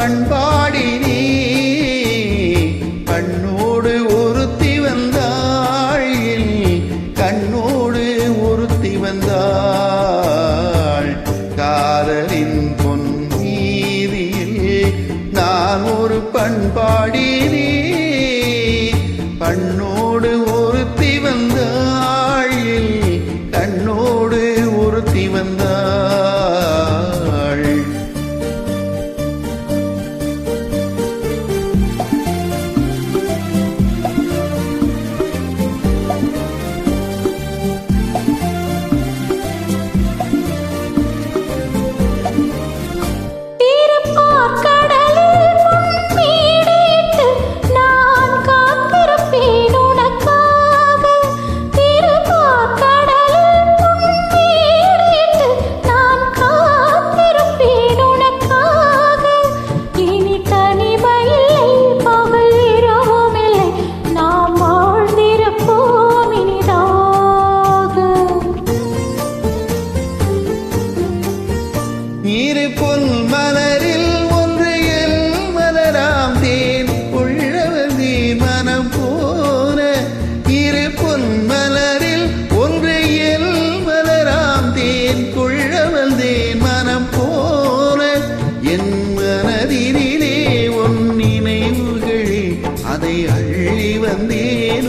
பண்பாடினி கண்ணோடு ஒருத்தி வந்தாள் கண்ணோடு ஒருத்தி வந்தாள். காதலின் பொன் நீதியில் நான் ஒரு பண்பாடினி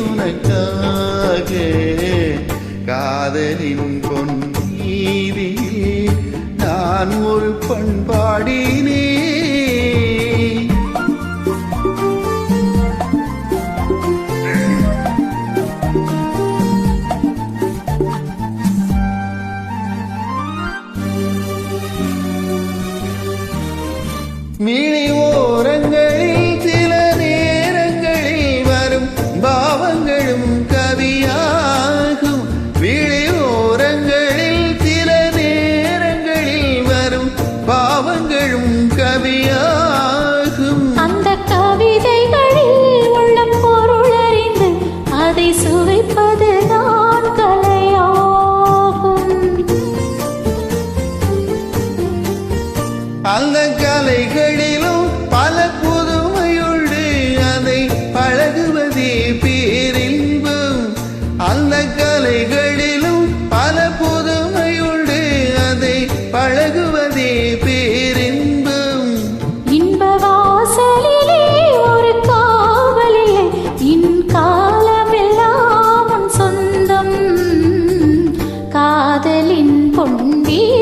உனக்காக காதலின் பொன் நீதி நான் ஒரு பண்பாடி அந்த கலைகளிலும் பல புதுமையுண்டு அதை பழகுவதே பேரின்பம். அந்த கலைகளிலும் பல புதுமையுண்டு அதை பழகுவதே பேரின்பம். இன்ப வாசலிலே ஒரு காவலிலே இன் காலமெல்லாம் சொந்தம். காதலின் பொன்னீர்